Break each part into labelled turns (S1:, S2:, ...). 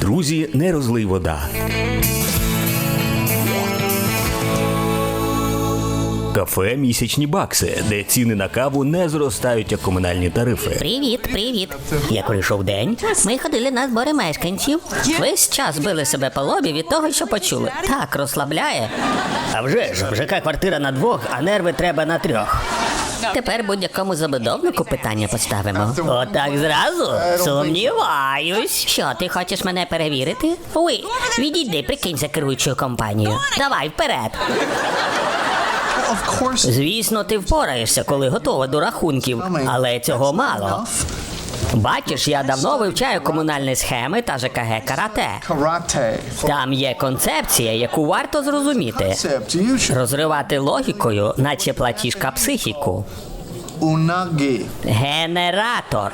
S1: Друзі, не розлий вода. Кафе місячні бакси, де ціни на каву не зростають як комунальні тарифи.
S2: Привіт, привіт. Як прийшов день, ми ходили на збори мешканців. Весь час били себе по лобі від того, що почули. Так розслабляє.
S3: А вже ж, ЖК квартира на двох, а нерви треба на трьох.
S2: Тепер будь-якому забудовнику питання поставимо.
S3: Отак зразу? Сумніваюсь.
S2: Що, ти хочеш мене перевірити? Ви, відійди, прикинь за керуючою компанією. Давай вперед.
S3: Звісно, ти впораєшся, коли готова до рахунків, але цього мало. Бачиш, я давно вивчаю комунальні схеми та ЖКГ карате. Там є концепція, яку варто зрозуміти. Розривати логікою, наче платіжка психіку. Генератор.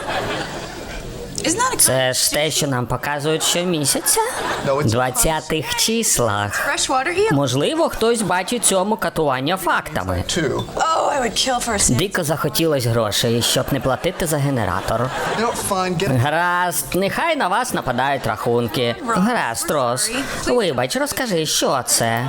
S3: Це ж те, що нам показують щомісяця.
S4: No, it's
S3: 20-х числах. Можливо, хтось бачить цьому катування фактами. Дико захотілось грошей, щоб не платити за генератор. Гаразд, нехай на вас нападають рахунки. Гаразд, Рос. Вибач, розкажи, що це?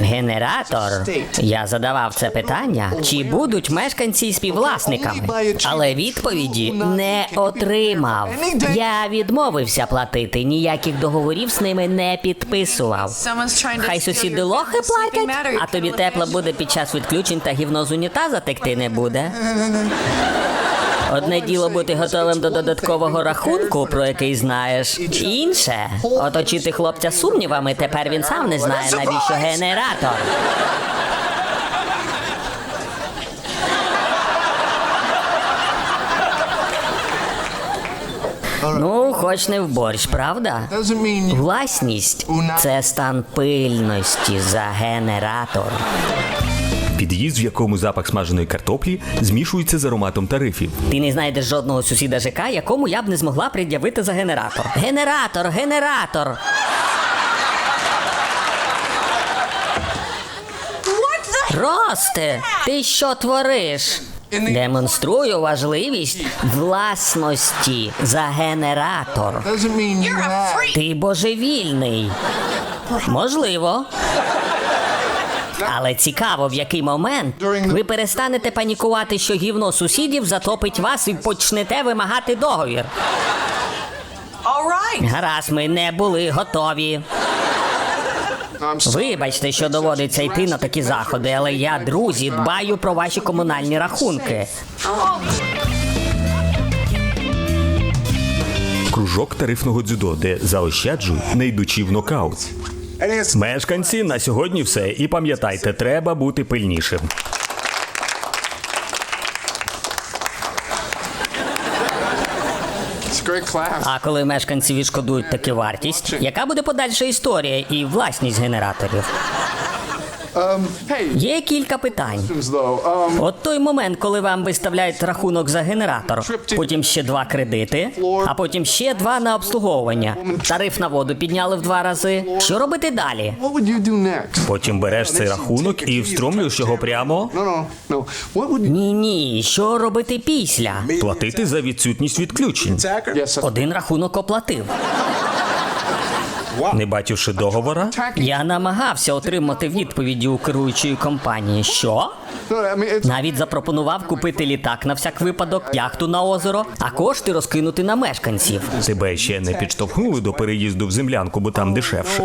S3: Генератор. Я задавав це питання, чи будуть мешканці співвласниками, але відповіді не отримав. Я відмовився платити, ніяких договорів з ними не підписував. Хай сусіди лохи платять, а тобі тепло буде під час відключень та гівно з унітаза текти не буде. Одне діло бути готовим до додаткового рахунку, про який знаєш. Інше оточити хлопця сумнівами. Тепер він сам не знає, навіщо генератор. Ну, хоч не в борщ, правда? Власність це стан пильності за генератор.
S1: Під'їзд, в якому запах смаженої картоплі змішується з ароматом тарифів.
S3: Ти не знайдеш жодного сусіда ЖК, якому я б не змогла пред'явити за генератор. Генератор, генератор. Росте, ти що твориш? Демонструю важливість власності за генератор. Ти божевільний. Можливо. Але цікаво, в який момент ви перестанете панікувати, що гівно сусідів затопить вас і почнете вимагати договір. Гаразд, ми не були готові. Вибачте, що доводиться йти на такі заходи, але я, друзі, дбаю про ваші комунальні рахунки.
S1: Кружок тарифного дзюдо, де заощаджуй, не йдучи в нокаут. Мешканці, на сьогодні все. І пам'ятайте, треба бути пильнішим.
S3: А коли мешканці відшкодують таки вартість, яка буде подальша історія і власність генераторів?
S4: Hey,
S3: Є кілька питань.
S4: Um,
S3: От той момент, коли вам виставляють рахунок за генератор, потім ще два кредити, а потім ще два на обслуговування. Тариф на воду підняли в два рази. Що робити далі?
S1: Потім береш цей рахунок і встромлюєш його прямо.
S3: Ні, ні, що робити після?
S1: Платити за відсутність відключень.
S3: Один рахунок оплатив.
S1: Не бачивши договора,
S3: Я намагався отримати відповіді у керуючої компанії. Що? Навіть запропонував купити літак на всяк випадок, яхту на озеро, а кошти розкинути на мешканців.
S1: тебе ще не підштовхнули до переїзду в землянку, бо там дешевше.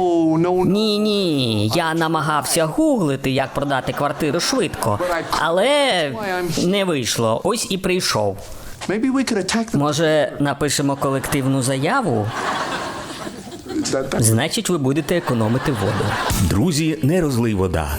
S3: Ні, ні, я намагався гуглити, як продати квартиру швидко, але не вийшло. Ось і прийшов. Може, напишемо колективну заяву? Значить, ви будете економити воду.
S1: Друзі, не розлий вода.